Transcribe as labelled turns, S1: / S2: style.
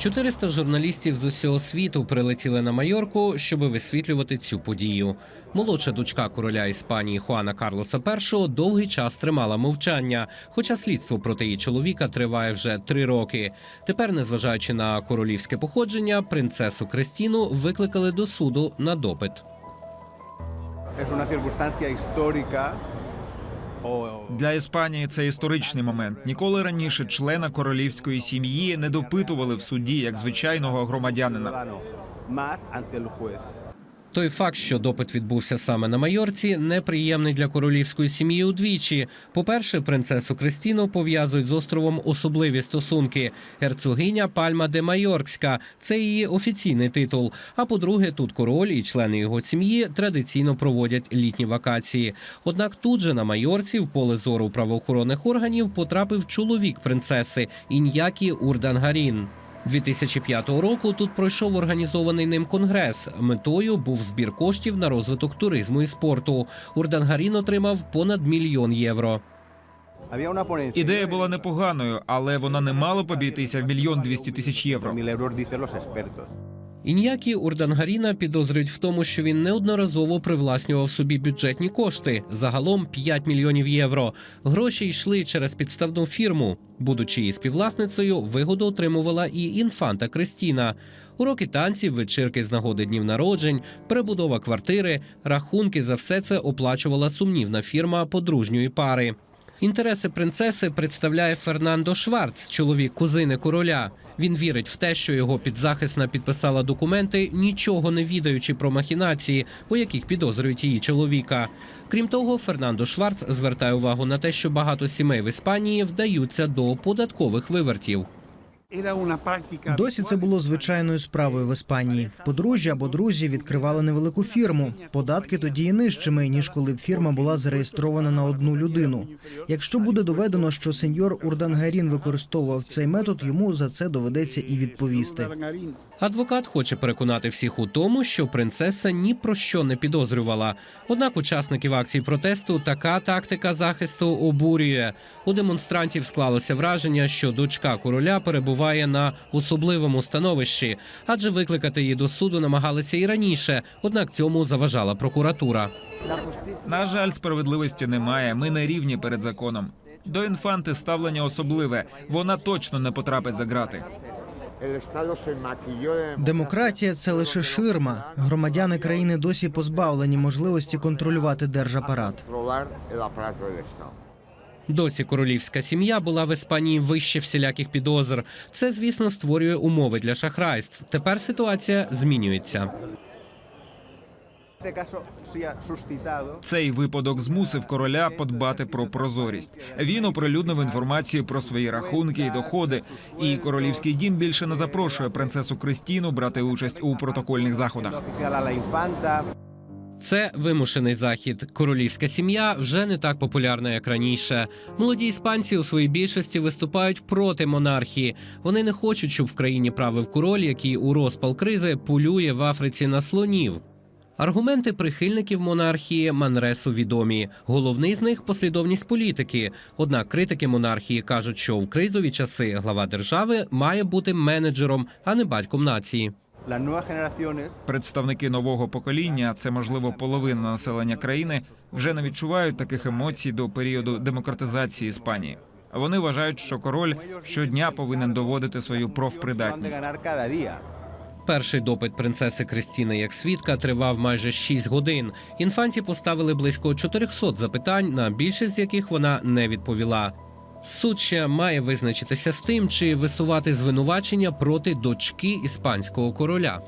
S1: 400 журналістів з усього світу прилетіли на Майорку, щоб висвітлювати цю подію. Молодша дочка короля Іспанії Хуана Карлоса І довгий час тримала мовчання, хоча слідство проти її чоловіка триває вже три роки. Тепер, незважаючи на королівське походження, принцесу Кристіну викликали до суду на допит.
S2: Histórica o
S3: Для Іспанії це історичний момент. Ніколи раніше члена королівської сім'ї не допитували в суді як звичайного громадянина.
S1: Той факт, що допит відбувся саме на Майорці, неприємний для королівської сім'ї удвічі. По-перше, принцесу Кристіну пов'язують з островом особливі стосунки. Герцогиня Пальма де Майоркська це її офіційний титул. А по-друге, тут король і члени його сім'ї традиційно проводять літні вакації. Однак тут же на Майорці, в поле зору правоохоронних органів, потрапив чоловік принцеси Ін'які Урдангарін. 2005 року тут пройшов організований ним конгрес. Метою був збір коштів на розвиток туризму і спорту. Урдангарін отримав понад мільйон євро.
S3: Ідея була непоганою, але вона не мала б обійтися в мільйон двісті тисяч євро.
S1: Ін'які Урдангаріна підозрюють в тому, що він неодноразово привласнював собі бюджетні кошти загалом 5 мільйонів євро. Гроші йшли через підставну фірму. Будучи її співвласницею, вигоду отримувала і інфанта Кристіна. Уроки танців, вечірки з нагоди днів народжень, перебудова квартири, рахунки за все це оплачувала сумнівна фірма подружньої пари. Інтереси принцеси представляє Фернандо Шварц, чоловік кузини короля. Він вірить в те, що його підзахисна підписала документи, нічого не відаючи про махінації, у яких підозрюють її чоловіка. Крім того, Фернандо Шварц звертає увагу на те, що багато сімей в Іспанії вдаються до податкових вивертів.
S4: Досі це було звичайною справою в Іспанії. Подружжя або друзі відкривали невелику фірму. Податки тоді і нижчими ніж коли б фірма була зареєстрована на одну людину. Якщо буде доведено, що сеньор Урдангарін використовував цей метод, йому за це доведеться і відповісти.
S1: Адвокат хоче переконати всіх у тому, що принцеса ні про що не підозрювала. Однак учасників акцій протесту така тактика захисту обурює. У демонстрантів склалося враження, що дочка короля перебуває на особливому становищі, адже викликати її до суду намагалися і раніше. Однак цьому заважала прокуратура.
S3: На жаль, справедливості немає. Ми не рівні перед законом. До інфанти ставлення особливе. Вона точно не потрапить за грати.
S4: Демократія це лише ширма. Громадяни країни досі позбавлені можливості контролювати держапарат.
S1: Досі королівська сім'я була в Іспанії вище всіляких підозр. Це, звісно, створює умови для шахрайств. Тепер ситуація змінюється.
S3: Цей випадок змусив короля подбати про прозорість. Він оприлюднив інформацію про свої рахунки і доходи. І королівський дім більше не запрошує принцесу Кристіну брати участь у протокольних заходах.
S1: Це вимушений захід. Королівська сім'я вже не так популярна, як раніше. Молоді іспанці у своїй більшості виступають проти монархії. Вони не хочуть, щоб в країні правив король, який у розпал кризи полює в Африці на слонів. Аргументи прихильників монархії Манресу відомі. Головний з них послідовність політики. Однак критики монархії кажуть, що в кризові часи глава держави має бути менеджером, а не батьком нації.
S3: Представники нового покоління, це можливо половина населення країни, вже не відчувають таких емоцій до періоду демократизації Іспанії. Вони вважають, що король щодня повинен доводити свою профпридатність.
S1: Перший допит принцеси Кристіни як свідка тривав майже 6 годин. Інфанті поставили близько 400 запитань, на більшість з яких вона не відповіла. Суд ще має визначитися з тим, чи висувати звинувачення проти дочки іспанського короля.